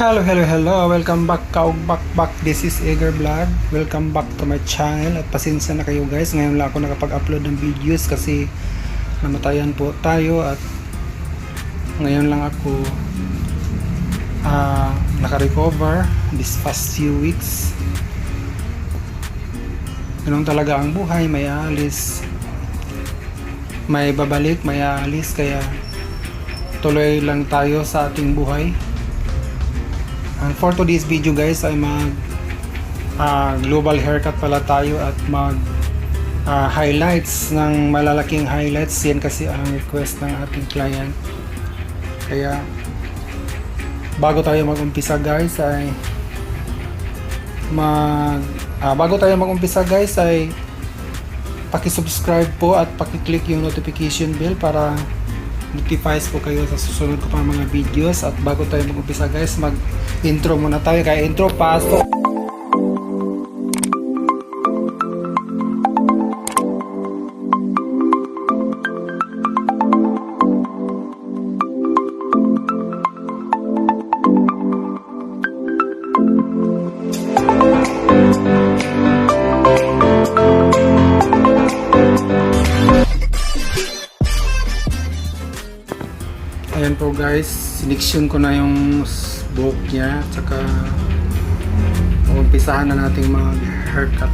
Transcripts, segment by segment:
Hello, hello, hello. Welcome back, kaog back, back. This is Eager Vlog. Welcome back to my channel. At pasensya na kayo guys. Ngayon lang ako nakapag-upload ng videos kasi namatayan po tayo at ngayon lang ako ah naka-recover this past few weeks. Ganun talaga ang buhay. May alis. May babalik, may alis. Kaya tuloy lang tayo sa ating buhay. And for today's video guys ay mag ah, global haircut pala tayo at mag ah, highlights ng malalaking highlights. Yan kasi ang request ng ating client. Kaya bago tayo mag-umpisa guys ay mag ah, bago tayo mag-umpisa guys ay paki-subscribe po at paki-click yung notification bell para notifies po kayo sa susunod ko pa mga videos. At bago tayo mag-umpisa guys mag intro muna tayo. Kaya intro pasok guys siniksyon ko na yung buhok niya tsaka umpisahan na natin mag haircut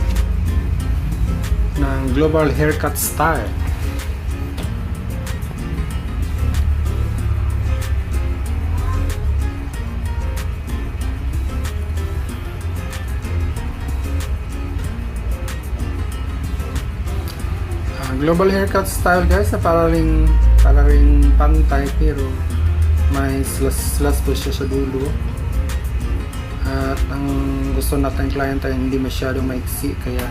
ng global haircut style. Ah, global haircut style guys na para ring para ring pantay pero may slash slash po siya sa dulo. At ang gusto natin client ay hindi masyadong maiksi kaya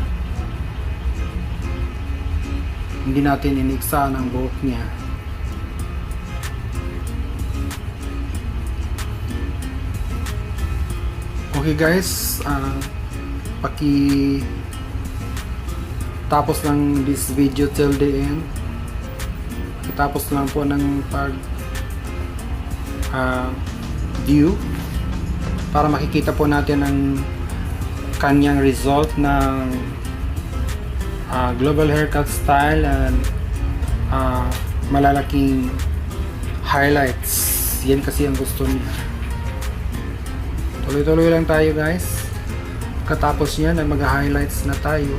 hindi natin iniksa ang buhok niya. Okay guys ah paki tapos lang this video till the end. Tapos lang po ng pag ah, view para makikita po natin ang kanyang result ng ah, global haircut style and ah, malalaking highlights. Yan kasi ang gusto niya. Tuloy-tuloy lang tayo guys. Katapos yan ay mag-highlights na tayo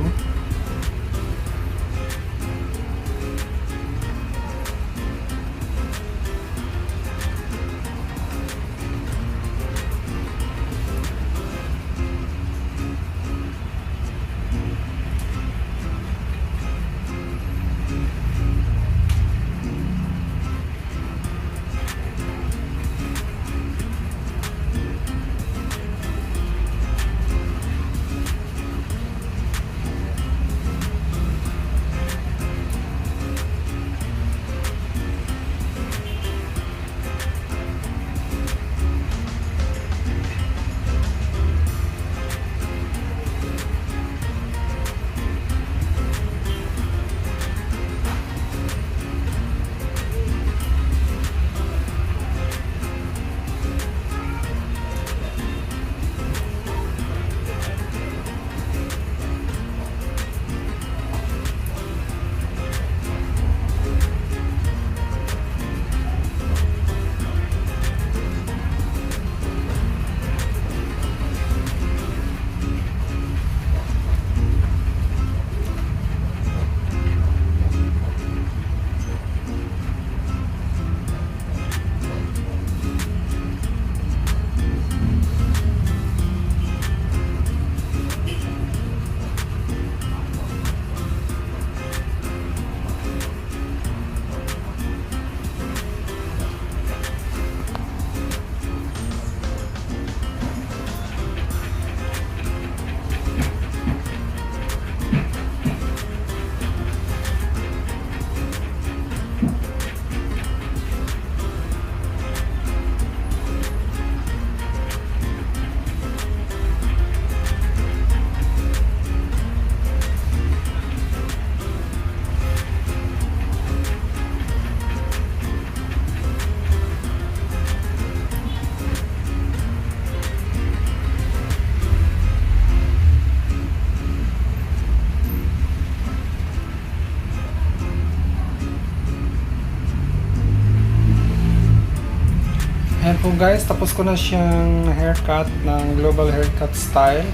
po guys, tapos ko na siyang haircut ng Global Haircut Style.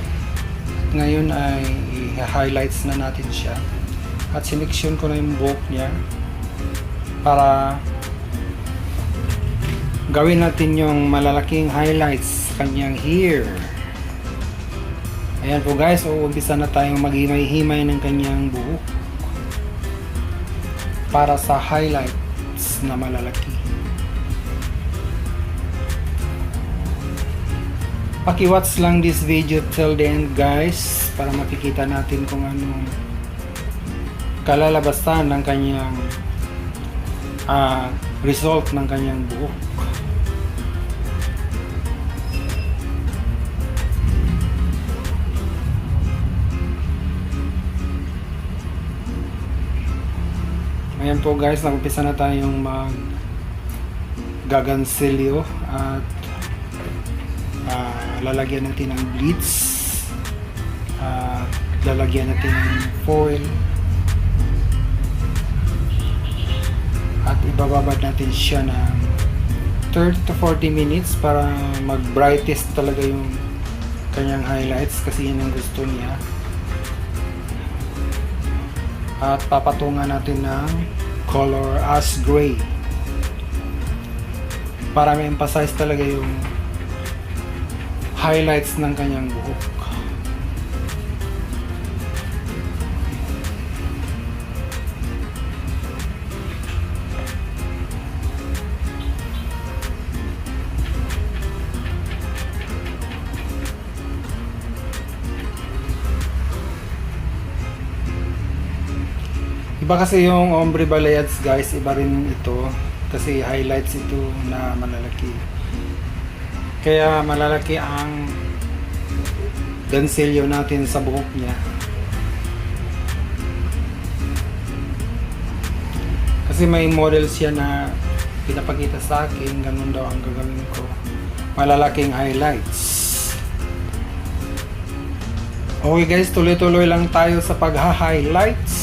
Ngayon ay i-highlights na natin siya. At selection ko na yung buhok niya para gawin natin yung malalaking highlights kanyang hair. Ayan po guys, uumpisa na tayong maghimay-himay ng kanyang buhok para sa highlights na malalaki. Paki-watch lang this video till the end guys para makikita natin kung anong kalalabasan ng kanyang ah, result ng kanyang buhok. Ayan po guys, nag-umpisa na tayong mag gagansilyo at lalagyan natin ng bleach at lalagyan natin ng foil. At ibababad natin siya ng 30 to 40 minutes para mag brightest talaga yung kanyang highlights kasi yun ang gusto niya. At papatungan natin ng color as gray. Para ma-emphasize talaga yung highlights ng kanyang buhok Iba kasi yung ombre balayage guys, iba rin ito kasi highlights ito na malalaki. Kaya malalaki ang gansilyo natin sa buhok niya. Kasi may model siya na pinapakita sa akin, ganun daw ang gagawin ko. Malalaking highlights. Okay guys, tuloy-tuloy lang tayo sa pagha-highlights.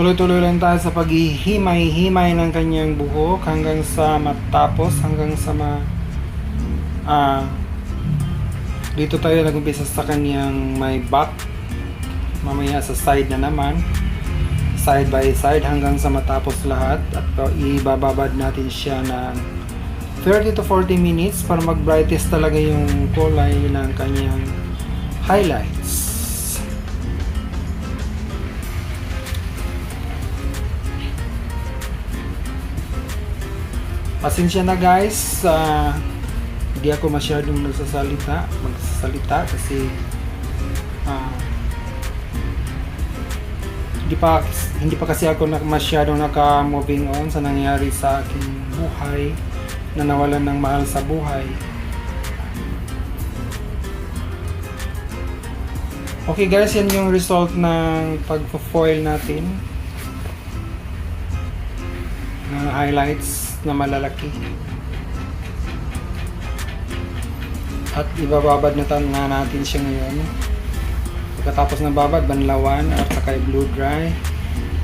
Tuloy-tuloy lang tayo sa paghihimay-himay ng kanyang buhok hanggang sa matapos, hanggang sa ma... Ah... dito tayo nag-umpisa sa kanyang may back. Mamaya sa side na naman. Side by side hanggang sa matapos lahat. At ibababad natin siya ng 30 to 40 minutes para mag-brightest talaga yung kulay ng kanyang highlights. Pasensya na guys, ah, hindi ako masyadong nagsasalita, magsasalita kasi ah, hindi pa hindi pa kasi ako na, masyadong naka-moving on sa nangyari sa aking buhay na nawalan ng mahal sa buhay. Okay guys, yan yung result ng pag-foil natin. Ng highlights na malalaki. At ibababad na nga natin siya ngayon. Pagkatapos ng babad, banlawan at saka blue dry.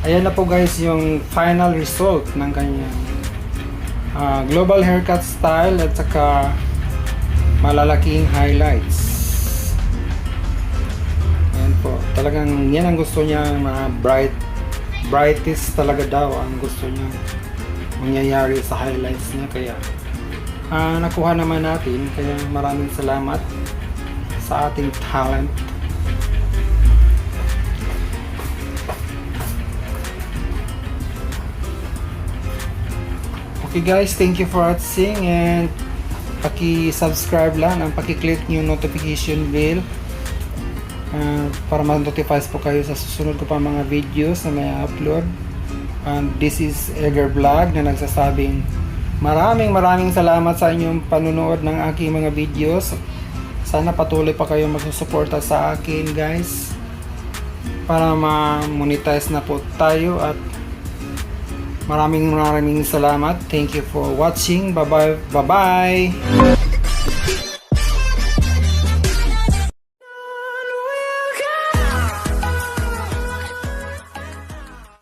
Ayan na po guys yung final result ng kanyang ah, global haircut style at saka malalaking highlights. Ayan po. Talagang yan ang gusto niya, mga bright brightest talaga daw ang gusto niya mangyayari sa highlights niya kaya ah, nakuha naman natin. Kaya maraming salamat sa ating talent. Okay guys thank you for watching and paki-subscribe lang ang paki-click yung notification bell ah, para ma-notify po kayo sa susunod ko pa mga videos na may upload And this is Edgar Vlog na nagsasabing Maraming maraming salamat sa inyong panunood ng aking mga videos. Sana patuloy pa kayo magsusuporta sa akin guys. Para ma-monetize na po tayo at maraming maraming salamat. Thank you for watching. Bye bye. Bye bye.